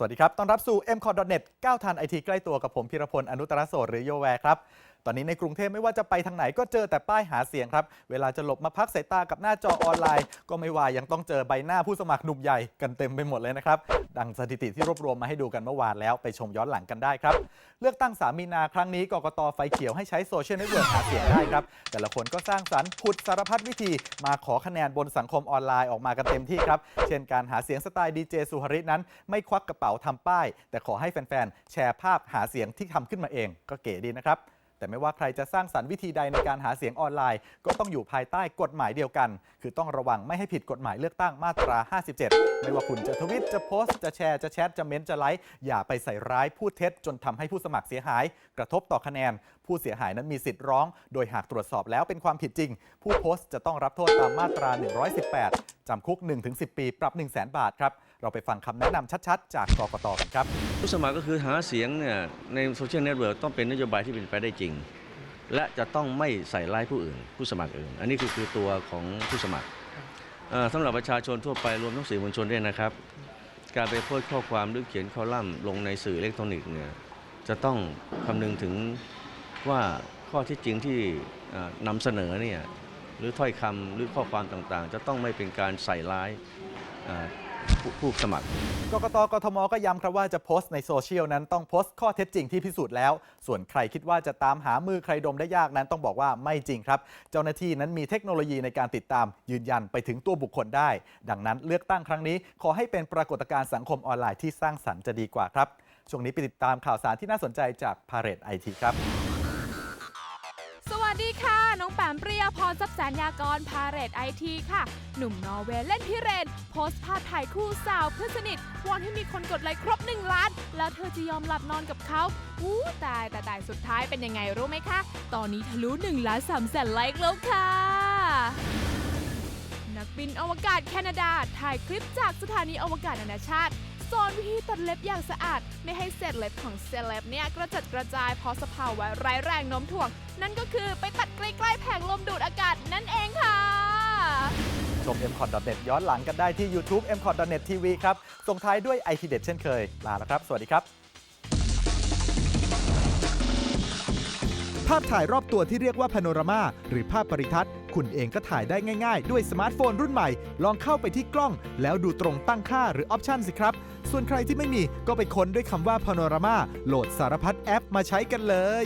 สวัสดีครับ ต้อนรับสู่ m c o t n e t ก้าทันไอทีใกล้ตัวกับผมพิรพล อนุตตรโสดหรือโยแวร์ครับ ตอนนี้ในกรุงเทพไม่ว่าจะไปทางไหนก็เจอแต่ป้ายหาเสียงครับ เวลาจะหลบมาพักสายตากับหน้าจอออนไลน์ ก็ไม่ว่ายังต้องเจอใบหน้าผู้สมัครหนุ่มใหญ่กันเต็มไปหมดเลยนะครับ ดังสถิติที่รวบรวมมาให้ดูกันเมื่อวานแล้วไปชมย้อนหลังกันได้ครับ เลือกตั้ง3มีนาครั้งนี้กกตไฟเขียวให้ใช้โซเชียลเน็ตเวิร์กหาเสียงได้ครับ แต่ละคนก็สร้างสรรค์ผุดสารพัดวิธี มาขอคะแนนบนสังคมออนไลน์ออกมากันเต็มที่ครับ เช่นการหาเสียงสไตล์ดีเจสุหริตนั้นไม่ควักกระเป๋าทำป้าย แต่ขอให้แฟนๆแชร์ภาพหาเสียงที่ทำขึ้นมาเองก็เก๋ดีนะครับ แต่ไม่ว่าใครจะสร้างสรรค์วิธีใดในการหาเสียงออนไลน์ ก็ต้องอยู่ภายใต้กฎหมายเดียวกัน คือต้องระวังไม่ให้ผิดกฎหมายเลือกตั้งมาตรา 57 ไม่ว่าคุณจะทวิตจะโพสต์จะแชร์จะแชทจะเม้นต์จะไลค์อย่าไปใส่ร้ายพูดเท็จจนทำให้ผู้สมัครเสียหาย กระทบต่อคะแนน ผู้เสียหายนั้นมีสิทธิ์ร้อง โดยหากตรวจสอบแล้วเป็นความผิดจริง ผู้โพสต์จะต้องรับโทษตามมาตรา 118จำคุก 1-10 ปี ปรับ 1 0 0 0 0 0 บาทครับ เราไปฟังคำแนะนำชัดๆ จากกกตกันครับผู้สมัครก็คือหาเสียงเนี่ยในโซเชียลเน็ตเวิร์กต้องเป็นนโยบายที่เป็นไปได้จริง และจะต้องไม่ใส่ร้ายผู้อื่น ผู้สมัครอื่น อันนี้คือคือตัวของผู้สมัครเอ่อสำหรับประชาชนทั่วไปรวมทั้งสื่อมวลชนด้วยนะครับ การไปโพสต์ข้อความหรือเขียนคอลัมน์ลงในสื่ออิเล็กทรอนิกส์เนี่ยจะต้องคำนึงถึงว่าข้อที่จริงที่เอ่อนำเสนอเนี่ยหรือถ้อยคำหรือข้อความต่างๆ จะต้องไม่เป็นการใส่ร้ายเอ่อ ผู้สมัครกกตกทมก็ย้ำครับว่าจะโพสต์ในโซเชียลนั้นต้องโพสต์ข้อเท็จจริงที่พิสูจน์แล้ว ส่วนใครคิดว่าจะตามหามือใครดมได้ยากนั้นต้องบอกว่าไม่จริงครับ เจ้าหน้าที่นั้นมีเทคโนโลยีในการติดตาม ยืนยันไปถึงตัวบุคคลได้ ดังนั้นเลือกตั้งครั้งนี้ ขอให้เป็นปรากฏการณ์สังคมออนไลน์ที่สร้างสรรค์จะดีกว่าครับช่วงนี้ไปติดตามข่าวสารที่น่าสนใจจากพาเรตไอทีครับ พรทรัพย์แสนยากรพาเรตไอทีค่ะ หนุ่มนอร์เวย์เล่นพิเรน โพสต์ภาพถ่ายคู่สาวเพื่อนสนิทวอนให้มีคนกดไลค์ครบ 1 ล้าน แล้วเธอจะยอมหลับนอนกับเขาอู้ตายแต่ตายสุดท้ายเป็นยังไงรู้ไหมคะ ตอนนี้ทะลุ1ล้าน3แสนไลค์แล้วค่ะ นักบินอวกาศแคนาดาถ่ายคลิปจากสถานีอวกาศนานาชาติ โซนวิธีตัดเล็บอย่างสะอาด ไม่ให้เศษเล็บของเซเลบเนี่ยกระจัดกระจายเพราะสภาวะร้ายแรงโน้มถ่วง นั่นก็คือไปตัดใกล้ๆแผงลมดูดอากาศนั่นเองค่ะ ชม m c o t n e t ย้อนหลังกันได้ที่ YouTube m c o t n e t TV ครับ ส่งท้ายด้วยไอทีเด็ดเช่นเคย ลาแล้วครับ สวัสดีครับ ภาพถ่ายรอบตัวที่เรียกว่าพาโนรามาหรือภาพปริทัศน์ คุณเองก็ถ่ายได้ง่ายๆ ด้วยสมาร์ทโฟนรุ่นใหม่ ลองเข้าไปที่กล้อง แล้วดูตรงตั้งค่าหรือออปชันสิครับ ส่วนใครที่ไม่มีก็ไปค้นด้วยคำว่าพาโนรามาโหลดสารพัดแอปมาใช้กันเลย